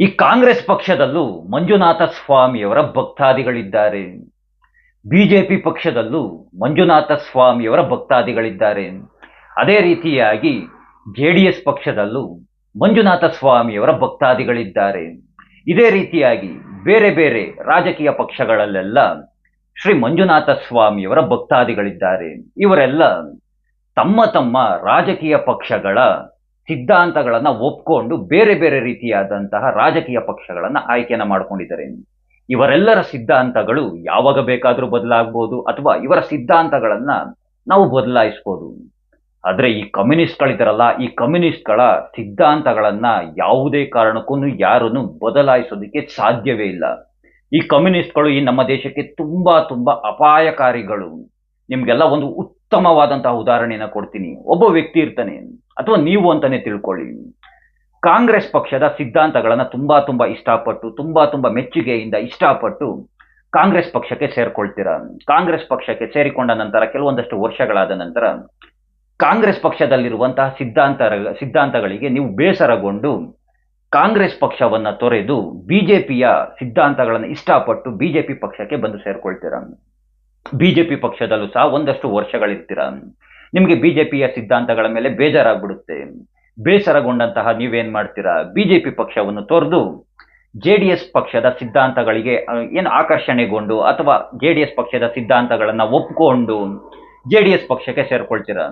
ಈ ಕಾಂಗ್ರೆಸ್ ಪಕ್ಷದಲ್ಲೂ ಮಂಜುನಾಥ ಸ್ವಾಮಿಯವರ ಭಕ್ತಾದಿಗಳಿದ್ದಾರೆ. ಬಿಜೆಪಿ ಪಕ್ಷದಲ್ಲೂ ಮಂಜುನಾಥ ಸ್ವಾಮಿಯವರ ಭಕ್ತಾದಿಗಳಿದ್ದಾರೆ. ಅದೇ ರೀತಿಯಾಗಿ ಜೆ ಡಿ ಎಸ್ ಪಕ್ಷದಲ್ಲೂ ಮಂಜುನಾಥ ಸ್ವಾಮಿಯವರ ಭಕ್ತಾದಿಗಳಿದ್ದಾರೆ. ಇದೇ ರೀತಿಯಾಗಿ ಬೇರೆ ಬೇರೆ ರಾಜಕೀಯ ಪಕ್ಷಗಳಲ್ಲೆಲ್ಲ ಶ್ರೀ ಮಂಜುನಾಥ ಸ್ವಾಮಿಯವರ ಭಕ್ತಾದಿಗಳಿದ್ದಾರೆ. ಇವರೆಲ್ಲ ತಮ್ಮ ತಮ್ಮ ರಾಜಕೀಯ ಪಕ್ಷಗಳ ಸಿದ್ಧಾಂತಗಳನ್ನ ಒಪ್ಕೊಂಡು ಬೇರೆ ಬೇರೆ ರೀತಿಯಾದಂತಹ ರಾಜಕೀಯ ಪಕ್ಷಗಳನ್ನು ಆಯ್ಕೆಯನ್ನು ಮಾಡ್ಕೊಂಡಿದ್ದಾರೆ. ಇವರೆಲ್ಲರ ಸಿದ್ಧಾಂತಗಳು ಯಾವಾಗ ಬೇಕಾದರೂ ಬದಲಾಗ್ಬೋದು ಅಥವಾ ಇವರ ಸಿದ್ಧಾಂತಗಳನ್ನ ನಾವು ಬದಲಾಯಿಸ್ಬೋದು. ಆದರೆ ಈ ಕಮ್ಯುನಿಸ್ಟ್ಗಳಿದಾರಲ್ಲ, ಈ ಕಮ್ಯುನಿಸ್ಟ್ಗಳ ಸಿದ್ಧಾಂತಗಳನ್ನ ಯಾವುದೇ ಕಾರಣಕ್ಕೂ ಯಾರನ್ನು ಬದಲಾಯಿಸೋದಕ್ಕೆ ಸಾಧ್ಯವೇ ಇಲ್ಲ. ಈ ಕಮ್ಯುನಿಸ್ಟ್ಗಳು ಈ ನಮ್ಮ ದೇಶಕ್ಕೆ ತುಂಬಾ ತುಂಬಾ ಅಪಾಯಕಾರಿಗಳು. ನಿಮ್ಗೆಲ್ಲ ಒಂದು ಉತ್ತಮವಾದಂತಹ ಉದಾಹರಣೆಯನ್ನ ಕೊಡ್ತೀನಿ. ಒಬ್ಬ ವ್ಯಕ್ತಿ ಇರ್ತಾನೆ. ಅಥವಾ ನೀವು ಅಂತಾನೆ ತಿಳ್ಕೊಳ್ಳಿ. ಕಾಂಗ್ರೆಸ್ ಪಕ್ಷದ ಸಿದ್ಧಾಂತಗಳನ್ನ ತುಂಬಾ ತುಂಬಾ ಇಷ್ಟಪಟ್ಟು, ತುಂಬಾ ತುಂಬಾ ಮೆಚ್ಚುಗೆಯಿಂದ ಇಷ್ಟಪಟ್ಟು ಕಾಂಗ್ರೆಸ್ ಪಕ್ಷಕ್ಕೆ ಸೇರ್ಕೊಳ್ತೀರಾ? ಕಾಂಗ್ರೆಸ್ ಪಕ್ಷಕ್ಕೆ ಸೇರಿಕೊಂಡ ನಂತರ ಕೆಲವೊಂದಷ್ಟು ವರ್ಷಗಳಾದ ನಂತರ ಕಾಂಗ್ರೆಸ್ ಪಕ್ಷದಲ್ಲಿರುವಂತಹ ಸಿದ್ಧಾಂತ, ಸಿದ್ಧಾಂತಗಳಿಗೆ ನೀವು ಬೇಸರಗೊಂಡು ಕಾಂಗ್ರೆಸ್ ಪಕ್ಷವನ್ನ ತೊರೆದು ಬಿಜೆಪಿಯ ಸಿದ್ಧಾಂತಗಳನ್ನು ಇಷ್ಟಪಟ್ಟು ಬಿಜೆಪಿ ಪಕ್ಷಕ್ಕೆ ಬಂದು ಸೇರ್ಕೊಳ್ತೀರಾ? ಬಿಜೆಪಿ ಪಕ್ಷದಲ್ಲೂ ಸಹ ಒಂದಷ್ಟು ವರ್ಷಗಳಿರ್ತೀರ? ನಿಮಗೆ ಬಿಜೆಪಿಯ ಸಿದ್ಧಾಂತಗಳ ಮೇಲೆ ಬೇಜಾರಾಗ್ಬಿಡುತ್ತೆ. ಬೇಸರಗೊಂಡಂತಹ ನೀವೇನ್ ಮಾಡ್ತೀರಾ? ಬಿಜೆಪಿ ಪಕ್ಷವನ್ನು ತೊರೆದು ಜೆ ಡಿ ಎಸ್ ಪಕ್ಷದ ಸಿದ್ಧಾಂತಗಳಿಗೆ ಏನು ಆಕರ್ಷಣೆಗೊಂಡು ಅಥವಾ ಜೆ ಡಿ ಎಸ್ ಪಕ್ಷದ ಸಿದ್ಧಾಂತಗಳನ್ನ ಒಪ್ಕೊಂಡು ಜೆ ಡಿ ಎಸ್ ಪಕ್ಷಕ್ಕೆ ಸೇರ್ಕೊಳ್ತೀರಾ?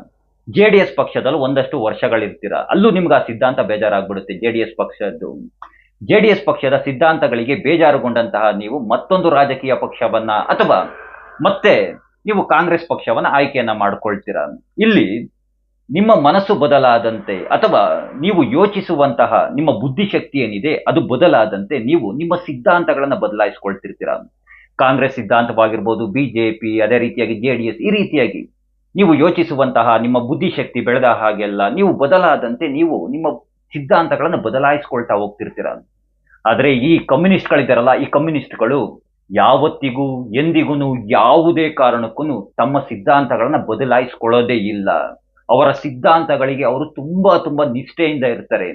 ಜೆ ಡಿ ಎಸ್ ಪಕ್ಷದಲ್ಲೂ ಒಂದಷ್ಟು ವರ್ಷಗಳಿರ್ತೀರ? ಅಲ್ಲೂ ನಿಮ್ಗೆ ಆ ಸಿದ್ಧಾಂತ ಬೇಜಾರಾಗ್ಬಿಡುತ್ತೆ ಜೆ ಡಿ ಎಸ್ ಪಕ್ಷದ್ದು. ಜೆ ಡಿ ಎಸ್ ಪಕ್ಷದ ಸಿದ್ಧಾಂತಗಳಿಗೆ ಬೇಜಾರುಗೊಂಡಂತಹ ನೀವು ಮತ್ತೊಂದು ರಾಜಕೀಯ ಪಕ್ಷವನ್ನ ಅಥವಾ ಮತ್ತೆ ನೀವು ಕಾಂಗ್ರೆಸ್ ಪಕ್ಷವನ್ನ ಆಯ್ಕೆಯನ್ನ ಮಾಡ್ಕೊಳ್ತೀರಾ? ಇಲ್ಲಿ ನಿಮ್ಮ ಮನಸ್ಸು ಬದಲಾದಂತೆ ಅಥವಾ ನೀವು ಯೋಚಿಸುವಂತಹ ನಿಮ್ಮ ಬುದ್ಧಿಶಕ್ತಿ ಏನಿದೆ ಅದು ಬದಲಾದಂತೆ ನೀವು ನಿಮ್ಮ ಸಿದ್ಧಾಂತಗಳನ್ನ ಬದಲಾಯಿಸ್ಕೊಳ್ತಿರ್ತೀರಾ? ಕಾಂಗ್ರೆಸ್ ಸಿದ್ಧಾಂತವಾಗಿರ್ಬೋದು, ಬಿಜೆಪಿ, ಅದೇ ರೀತಿಯಾಗಿ ಜೆ ಡಿ ಎಸ್ ಈ ರೀತಿಯಾಗಿ ನೀವು ಯೋಚಿಸುವಂತಹ ನಿಮ್ಮ ಬುದ್ಧಿಶಕ್ತಿ ಬೆಳೆದ ಹಾಗೆಲ್ಲ ನೀವು ಬದಲಾದಂತೆ ನೀವು ನಿಮ್ಮ ಸಿದ್ಧಾಂತಗಳನ್ನು ಬದಲಾಯಿಸ್ಕೊಳ್ತಾ ಹೋಗ್ತಿರ್ತೀರ? ಆದರೆ ಈ ಕಮ್ಯುನಿಸ್ಟ್ಗಳಿದ್ದಾರಲ್ಲ ಈ ಕಮ್ಯುನಿಸ್ಟ್ಗಳು ಯಾವತ್ತಿಗೂ ಎಂದಿಗೂ ಯಾವುದೇ ಕಾರಣಕ್ಕೂ ತಮ್ಮ ಸಿದ್ಧಾಂತಗಳನ್ನ ಬದಲಾಯಿಸ್ಕೊಳ್ಳೋದೇ ಇಲ್ಲ. ಅವರ ಸಿದ್ಧಾಂತಗಳಿಗೆ ಅವರು ತುಂಬಾ ತುಂಬಾ ನಿಷ್ಠೆಯಿಂದ ಇರ್ತಾರೆ.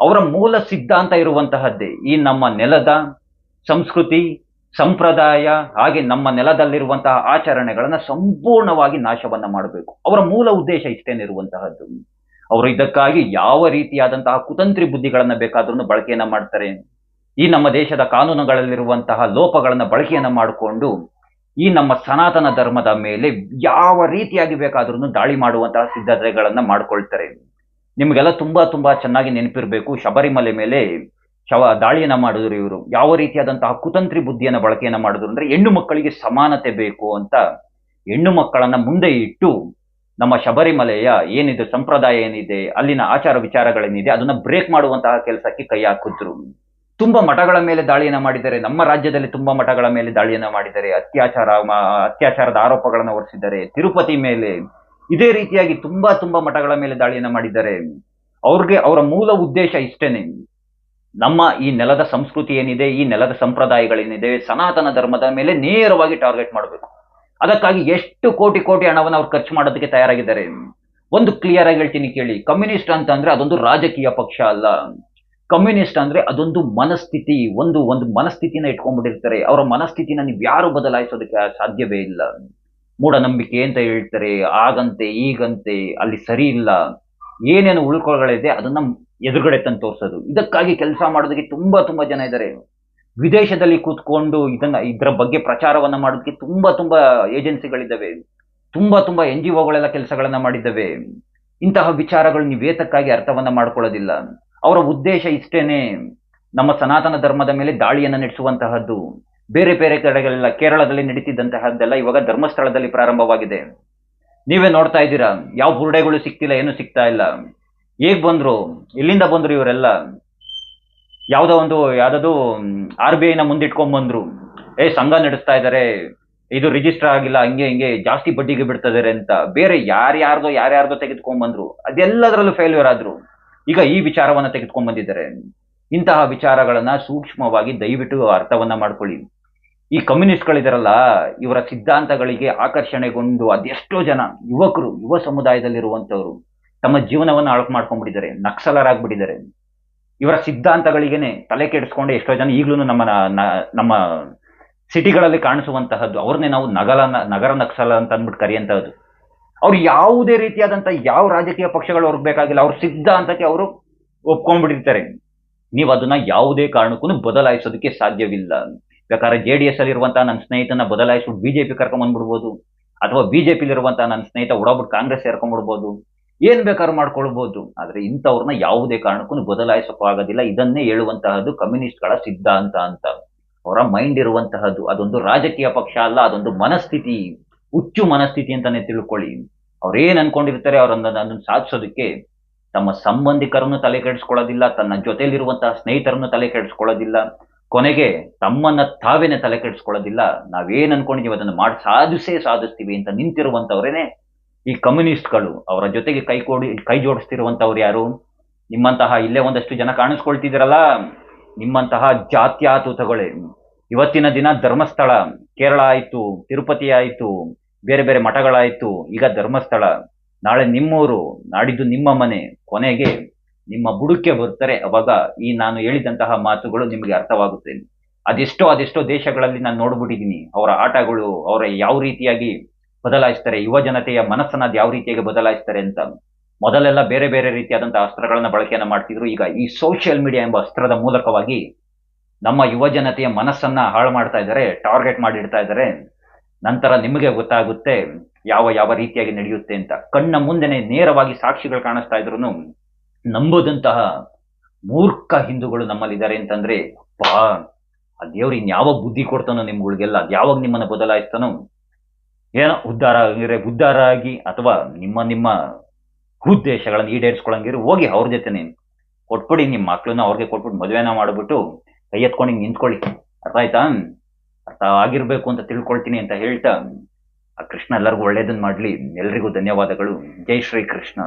ಅವರ ಮೂಲ ಸಿದ್ಧಾಂತ ಇರುವಂತಹದ್ದೇ ಈ ನಮ್ಮ ನೆಲದ ಸಂಸ್ಕೃತಿ, ಸಂಪ್ರದಾಯ, ಹಾಗೆ ನಮ್ಮ ನೆಲದಲ್ಲಿರುವಂತಹ ಆಚರಣೆಗಳನ್ನ ಸಂಪೂರ್ಣವಾಗಿ ನಾಶವನ್ನ ಮಾಡಬೇಕು. ಅವರ ಮೂಲ ಉದ್ದೇಶ ಇಷ್ಟೇನಿರುವಂತಹದ್ದು ಅವರು ಇದಕ್ಕಾಗಿ ಯಾವ ರೀತಿಯಾದಂತಹ ಕುತಂತ್ರಿ ಬುದ್ಧಿಗಳನ್ನ ಬೇಕಾದ್ರೂ ಬಳಕೆಯನ್ನ ಮಾಡ್ತಾರೆ. ಈ ನಮ್ಮ ದೇಶದ ಕಾನೂನುಗಳಲ್ಲಿರುವಂತಹ ಲೋಪಗಳನ್ನ ಬಳಕೆಯನ್ನು ಮಾಡಿಕೊಂಡು ಈ ನಮ್ಮ ಸನಾತನ ಧರ್ಮದ ಮೇಲೆ ಯಾವ ರೀತಿಯಾಗಿ ಬೇಕಾದ್ರೂ ದಾಳಿ ಮಾಡುವಂತಹ ಸಿದ್ಧತೆಗಳನ್ನ ಮಾಡ್ಕೊಳ್ತಾರೆ. ನಿಮಗೆಲ್ಲ ತುಂಬಾ ತುಂಬಾ ಚೆನ್ನಾಗಿ ನೆನಪಿರ್ಬೇಕು, ಶಬರಿಮಲೆ ಮೇಲೆ ಶವ ದಾಳಿಯನ್ನ ಮಾಡಿದ್ರು ಇವರು. ಯಾವ ರೀತಿಯಾದಂತಹ ಕುತಂತ್ರಿ ಬುದ್ಧಿಯನ್ನ ಬಳಕೆಯನ್ನ ಮಾಡಿದ್ರು ಅಂದ್ರೆ ಹೆಣ್ಣು ಮಕ್ಕಳಿಗೆ ಸಮಾನತೆ ಬೇಕು ಅಂತ ಹೆಣ್ಣು ಮಕ್ಕಳನ್ನ ಮುಂದೆ ಇಟ್ಟು ನಮ್ಮ ಶಬರಿಮಲೆಯ ಏನಿದೆ, ಸಂಪ್ರದಾಯ ಏನಿದೆ, ಅಲ್ಲಿನ ಆಚಾರ ವಿಚಾರಗಳೇನಿದೆ, ಅದನ್ನ ಬ್ರೇಕ್ ಮಾಡುವಂತಹ ಕೆಲಸಕ್ಕೆ ಕೈ ಹಾಕಿದ್ರು. ತುಂಬಾ ಮಠಗಳ ಮೇಲೆ ದಾಳಿಯನ್ನ ಮಾಡಿದ್ದಾರೆ. ನಮ್ಮ ರಾಜ್ಯದಲ್ಲಿ ತುಂಬಾ ಮಠಗಳ ಮೇಲೆ ದಾಳಿಯನ್ನ ಮಾಡಿದ್ದಾರೆ. ಅತ್ಯಾಚಾರ ಅತ್ಯಾಚಾರದ ಆರೋಪಗಳನ್ನ ಹೊರಿಸಿದ್ದಾರೆ. ತಿರುಪತಿ ಮೇಲೆ ಇದೇ ರೀತಿಯಾಗಿ ತುಂಬಾ ತುಂಬಾ ಮಠಗಳ ಮೇಲೆ ದಾಳಿಯನ್ನ ಮಾಡಿದ್ದಾರೆ. ಅವ್ರಿಗೆ ಅವರ ಮೂಲ ಉದ್ದೇಶ ಇಷ್ಟೇನೆ. ನಮ್ಮ ಈ ನೆಲದ ಸಂಸ್ಕೃತಿ ಏನಿದೆ, ಈ ನೆಲದ ಸಂಪ್ರದಾಯಗಳೇನಿದೆ, ಸನಾತನ ಧರ್ಮದ ಮೇಲೆ ನೇರವಾಗಿ ಟಾರ್ಗೆಟ್ ಮಾಡಬೇಕು. ಅದಕ್ಕಾಗಿ ಎಷ್ಟು ಕೋಟಿ ಕೋಟಿ ಹಣವನ್ನು ಅವ್ರು ಖರ್ಚು ಮಾಡೋದಕ್ಕೆ ತಯಾರಾಗಿದ್ದಾರೆ. ಒಂದು ಕ್ಲಿಯರ್ ಆಗಿ ಹೇಳ್ತೀನಿ ಕೇಳಿ. ಕಮ್ಯುನಿಸ್ಟ್ ಅಂತ ಅಂದ್ರೆ ಅದೊಂದು ರಾಜಕೀಯ ಪಕ್ಷ ಅಲ್ಲ. ಕಮ್ಯುನಿಸ್ಟ್ ಅಂದ್ರೆ ಅದೊಂದು ಮನಸ್ಥಿತಿ, ಒಂದು ಒಂದು ಮನಸ್ಥಿತಿನ ಇಟ್ಕೊಂಡ್ಬಿಟ್ಟಿರ್ತಾರೆ. ಅವರ ಮನಸ್ಥಿತಿನ ನೀವು ಯಾರು ಬದಲಾಯಿಸೋದಕ್ಕೆ ಸಾಧ್ಯವೇ ಇಲ್ಲ. ಮೂಢನಂಬಿಕೆ ಅಂತ ಹೇಳ್ತಾರೆ, ಆಗಂತೆ, ಈಗಂತೆ, ಅಲ್ಲಿ ಸರಿ ಇಲ್ಲ. ಏನೇನು ಉಳ್ಕೊಳ್ಳಗಳಿದೆ ಅದನ್ನ ಎದುರುಗಡೆ ತಂದು ತೋರಿಸೋದು. ಇದಕ್ಕಾಗಿ ಕೆಲಸ ಮಾಡೋದಕ್ಕೆ ತುಂಬಾ ತುಂಬಾ ಜನ ಇದ್ದಾರೆ ವಿದೇಶದಲ್ಲಿ ಕೂತ್ಕೊಂಡು ಇದನ್ನ, ಇದರ ಬಗ್ಗೆ ಪ್ರಚಾರವನ್ನ ಮಾಡೋದಕ್ಕೆ ತುಂಬಾ ತುಂಬಾ ಏಜೆನ್ಸಿಗಳಿದ್ದಾವೆ ತುಂಬಾ ತುಂಬಾ ಎನ್ ಜಿ ಒಗಳೆಲ್ಲ ಕೆಲಸಗಳನ್ನ ಮಾಡಿದ್ದಾವೆ. ಇಂತಹ ವಿಚಾರಗಳು ನೀವು ಏತಕ್ಕಾಗಿ ಅರ್ಥವನ್ನ ಮಾಡ್ಕೊಳ್ಳೋದಿಲ್ಲ. ಅವರ ಉದ್ದೇಶ ಇಷ್ಟೇನೆ ನಮ್ಮ ಸನಾತನ ಧರ್ಮದ ಮೇಲೆ ದಾಳಿಯನ್ನ ನಡೆಸುವಂತಹದ್ದು. ಬೇರೆ ಬೇರೆ ಕಡೆಗಳೆಲ್ಲ ಕೇರಳದಲ್ಲಿ ನಡೀತಿದ್ದಂತಹದ್ದೆಲ್ಲ ಇವಾಗ ಧರ್ಮಸ್ಥಳದಲ್ಲಿ ಪ್ರಾರಂಭವಾಗಿದೆ. ನೀವೇ ನೋಡ್ತಾ ಇದ್ದೀರಾ, ಯಾವ ಬುರುಡೆಗಳು ಸಿಕ್ತಿಲ್ಲ, ಏನು ಸಿಗ್ತಾ ಇಲ್ಲ. ಹೇಗ್ ಬಂದ್ರು, ಎಲ್ಲಿಂದ ಬಂದ್ರು ಇವರೆಲ್ಲ? ಯಾವುದೋ ಒಂದು ಯಾವುದಾದ್ರು ಆರ್ ಬಿ ಐನ ಮುಂದಿಟ್ಕೊಂಡ್ ಬಂದ್ರು. ಏ, ಸಂಘ ನಡೆಸ್ತಾ ಇದ್ದಾರೆ ಇದು ರಿಜಿಸ್ಟರ್ ಆಗಿಲ್ಲ, ಹಂಗೆ ಹಿಂಗೆ, ಜಾಸ್ತಿ ಬಡ್ಡಿಗೆ ಇದಾರೆ ಅಂತ. ಬೇರೆ ಯಾರ್ಯಾರ್ದೋ ಯಾರ್ಯಾರ್ದೋ ತೆಗೆದುಕೊಂಡ್ ಬಂದ್ರು. ಅದೆಲ್ಲದರಲ್ಲೂ ಫೇಲ್ಯೂರ್ ಆದ್ರು. ಈಗ ಈ ವಿಚಾರವನ್ನ ತೆಗೆದುಕೊಂಡು ಬಂದಿದ್ದಾರೆ. ಇಂತಹ ವಿಚಾರಗಳನ್ನ ಸೂಕ್ಷ್ಮವಾಗಿ ದಯವಿಟ್ಟು ಅರ್ಥವನ್ನ ಮಾಡ್ಕೊಳ್ಳಿ. ಈ ಕಮ್ಯುನಿಸ್ಟ್ಗಳಿದಾರಲ್ಲ, ಇವರ ಸಿದ್ಧಾಂತಗಳಿಗೆ ಆಕರ್ಷಣೆಗೊಂಡು ಅದೆಷ್ಟೋ ಜನ ಯುವಕರು, ಯುವ ಸಮುದಾಯದಲ್ಲಿರುವಂತವ್ರು ತಮ್ಮ ಜೀವನವನ್ನು ಅಳಕು ಮಾಡ್ಕೊಂಡ್ಬಿಟ್ಟಿದ್ದಾರೆ, ನಕ್ಸಲರಾಗ್ಬಿಟ್ಟಿದ್ದಾರೆ. ಇವರ ಸಿದ್ಧಾಂತಗಳಿಗೇನೆ ತಲೆ ಕೆಡಿಸ್ಕೊಂಡು ಎಷ್ಟೋ ಜನ ಈಗಲೂ ನಮ್ಮ ನಮ್ಮ ಸಿಟಿಗಳಲ್ಲಿ ಕಾಣಿಸುವಂತಹದ್ದು, ಅವ್ರನ್ನೇ ನಾವು ನಗಲ ನಗರ ನಕ್ಸಲ ಅಂತ ಅಂದ್ಬಿಟ್ಟು ಕರೆಯುವಂತಹದ್ದು ಅವ್ರು ಯಾವುದೇ ರೀತಿಯಾದಂತ ಯಾವ ರಾಜಕೀಯ ಪಕ್ಷಗಳು ಅವ್ರಿಗೆ ಬೇಕಾಗಿಲ್ಲ. ಅವ್ರ ಸಿದ್ಧಾಂತಕ್ಕೆ ಅವರು ಒಪ್ಕೊಂಡ್ಬಿಟ್ಟಿರ್ತಾರೆ. ನೀವು ಅದನ್ನ ಯಾವುದೇ ಕಾರಣಕ್ಕೂ ಬದಲಾಯಿಸೋದಕ್ಕೆ ಸಾಧ್ಯವಿಲ್ಲ. ಬೇಕಾದ್ರೆ ಜೆ ಡಿ ಎಸ್ ಅಲ್ಲಿ ಇರುವಂತಹ ನನ್ನ ಸ್ನೇಹಿತನ ಬದಲಾಯಿಸ್ಬಿಟ್ಟು ಬಿಜೆಪಿ ಕರ್ಕೊಂಡ್ಬಂದ್ಬಿಡ್ಬೋದು ಅಥವಾ ಬಿಜೆಪಿ ಇರುವಂತಹ ನನ್ನ ಸ್ನೇಹಿತ ಓಡಾಬಿಟ್ಟು ಕಾಂಗ್ರೆಸ್ ಸೇರ್ಕೊಂಡ್ಬಿಡ್ಬೋದು. ಏನ್ ಬೇಕಾದ್ರೂ ಮಾಡ್ಕೊಳ್ಬಹುದು ಆದ್ರೆ ಇಂಥವ್ರನ್ನ ಯಾವುದೇ ಕಾರಣಕ್ಕೂ ಬದಲಾಯಿಸಕ್ಕೂ ಆಗೋದಿಲ್ಲ. ಇದನ್ನೇ ಹೇಳುವಂತಹದ್ದು ಕಮ್ಯುನಿಸ್ಟ್ಗಳ ಸಿದ್ಧಾಂತ ಅಂತ. ಅವರ ಮೈಂಡ್ ಇರುವಂತಹದ್ದು. ಅದೊಂದು ರಾಜಕೀಯ ಪಕ್ಷ ಅಲ್ಲ, ಅದೊಂದು ಮನಸ್ಥಿತಿ. ಹುಚ್ಚು ಮನಸ್ಥಿತಿ ಅಂತಾನೆ ತಿಳ್ಕೊಳ್ಳಿ. ಅವ್ರೇನ್ ಅನ್ಕೊಂಡಿರ್ತಾರೆ ಅವ್ರನ್ನ ಅದನ್ನು ಸಾಧಿಸೋದಕ್ಕೆ ತಮ್ಮ ಸಂಬಂಧಿಕರನ್ನು ತಲೆ ಕೆಡಿಸ್ಕೊಳ್ಳೋದಿಲ್ಲ, ತನ್ನ ಜೊತೆಲಿರುವಂತಹ ಸ್ನೇಹಿತರನ್ನು ತಲೆ ಕೆಡಿಸ್ಕೊಳ್ಳೋದಿಲ್ಲ, ಕೊನೆಗೆ ತಮ್ಮನ್ನ ತಾವೇನೆ ತಲೆ ಕೆಡಿಸ್ಕೊಳ್ಳೋದಿಲ್ಲ, ನಾವೇನ್ ಅನ್ಕೊಂಡಿದೀವಿ ಅದನ್ನು ಮಾಡಿ ಸಾಧಿಸೇ ಸಾಧಿಸ್ತೀವಿ ಅಂತ ನಿಂತಿರುವಂತವ್ರೇನೆ ಈ ಕಮ್ಯುನಿಸ್ಟ್ಗಳು. ಅವರ ಜೊತೆಗೆ ಕೈ ಕೊಡಿ, ಕೈ ಜೋಡಿಸ್ತಿರುವಂತವ್ರು ಯಾರು? ನಿಮ್ಮಂತಹ ಇಲ್ಲೇ ಒಂದಷ್ಟು ಜನ ಕಾಣಿಸ್ಕೊಳ್ತಿದ್ದೀರಲ್ಲ? ನಿಮ್ಮಂತಹ ಜಾತ್ಯಾತುತಗಳೇ. ಇವತ್ತಿನ ದಿನ ಧರ್ಮಸ್ಥಳ, ಕೇರಳ ಆಯ್ತು, ತಿರುಪತಿ ಆಯ್ತು ಬೇರೆ ಬೇರೆ ಮಠಗಳಾಯ್ತು. ಈಗ ಧರ್ಮಸ್ಥಳ, ನಾಳೆ ನಿಮ್ಮೂರು, ನಾಡಿದ್ದು ನಿಮ್ಮ ಮನೆ, ಕೊನೆಗೆ ನಿಮ್ಮ ಬುಡಕ್ಕೆ ಬರ್ತಾರೆ ಅವಾಗ ಈ ನಾನು ಹೇಳಿದಂತಹ ಮಾತುಗಳು ನಿಮಗೆ ಅರ್ಥವಾಗುತ್ತೆ ಅದೆಷ್ಟೋ ಅದೆಷ್ಟೋ ದೇಶಗಳಲ್ಲಿ ನಾನು ನೋಡ್ಬಿಟ್ಟಿದ್ದೀನಿ. ಅವರ ಆಟಗಳು ಅವರ ಯಾವ ರೀತಿಯಾಗಿ ಬದಲಾಯಿಸ್ತಾರೆ, ಯುವ ಜನತೆಯ ಮನಸ್ಸನ್ನ ಯಾವ ರೀತಿಯಾಗಿ ಬದಲಾಯಿಸ್ತಾರೆ ಅಂತ. ಮೊದಲೆಲ್ಲ ಬೇರೆ ಬೇರೆ ರೀತಿಯಾದಂತಹ ಅಸ್ತ್ರಗಳನ್ನ ಬಳಕೆಯನ್ನ ಮಾಡ್ತಿದ್ರು. ಈಗ ಈ ಸೋಷಿಯಲ್ ಮೀಡಿಯಾ ಎಂಬ ಅಸ್ತ್ರದ ಮೂಲಕವಾಗಿ ನಮ್ಮ ಯುವ ಜನತೆಯ ಮನಸ್ಸನ್ನ ಹಾಳು ಮಾಡ್ತಾ ಇದ್ದಾರೆ, ಟಾರ್ಗೆಟ್ ಮಾಡಿಡ್ತಾ ಇದ್ದಾರೆ. ನಂತರ ನಿಮಗೆ ಗೊತ್ತಾಗುತ್ತೆ ಯಾವ ಯಾವ ರೀತಿಯಾಗಿ ನಡೆಯುತ್ತೆ ಅಂತ. ಕಣ್ಣ ಮುಂದೆನೆ ನೇರವಾಗಿ ಸಾಕ್ಷಿಗಳು ಕಾಣಿಸ್ತಾ ಇದ್ರು ನಂಬುದಂತಹ ಮೂರ್ಖ ಹಿಂದೂಗಳು ನಮ್ಮಲ್ಲಿದ್ದಾರೆ ಅಂತಂದ್ರೆ, ಅಪ್ಪ ಆ ದೇವ್ರು ಇನ್ಯಾವಾಗ ಬುದ್ಧಿ ಕೊಡ್ತಾನೋ ನಿಮ್ಗಳಿಗೆಲ್ಲ ಯಾವಾಗ ನಿಮ್ಮನ್ನ ಬದಲಾಯಿಸ್ತಾನೋ? ಏನೋ ಉದ್ಧಾರ ಆಗಿದ್ರೆ ಉದ್ಧಾರ ಆಗಿ ಅಥವಾ ನಿಮ್ಮ ನಿಮ್ಮ ಉದ್ದೇಶಗಳನ್ನ ಈಡೇರಿಸ್ಕೊಳಂಗಿರು ಹೋಗಿ ಅವ್ರ ಜೊತೆನೆ. ಕೊಟ್ಬಿಡಿ ನಿಮ್ಮ ಮಕ್ಳನ್ನ ಅವ್ರಿಗೆ ಕೊಟ್ಬಿಟ್ಟು ಮದುವೆನ ಮಾಡಿಬಿಟ್ಟು ಕೈ ಎತ್ಕೊಂಡು ನಿಂತ್ಕೊಳ್ಳಿ. ಅರ್ಥ ಆಯ್ತಾ? ಆಗಿರ್ಬೇಕು ಅಂತ ತಿಳ್ಕೊಳ್ತೀನಿ ಅಂತ ಹೇಳ್ತಾ, ಆ ಕೃಷ್ಣ ಎಲ್ಲರಿಗೂ ಒಳ್ಳೇದನ್ನ ಮಾಡ್ಲಿ. ಎಲ್ರಿಗೂ ಧನ್ಯವಾದಗಳು. ಜೈ ಶ್ರೀ ಕೃಷ್ಣ